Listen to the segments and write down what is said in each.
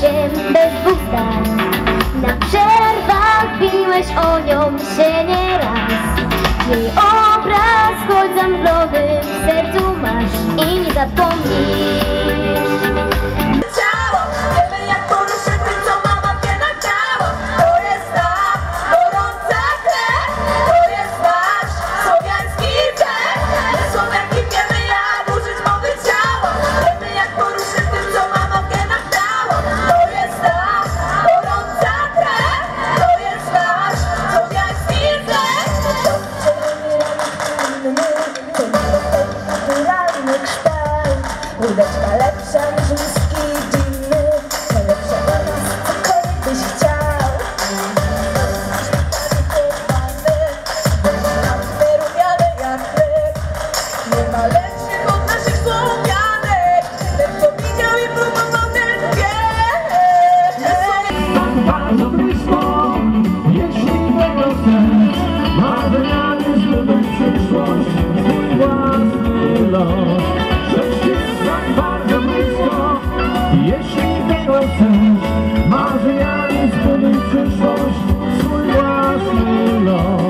się bez dwóch Na przerwach piłeś o nią się nieraz Jej obraz choć zamglony w sercu masz I nie zapomnisz. Let's lepsza serce Marzeniami zbuduj przyszłość Swój własny los.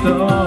있어.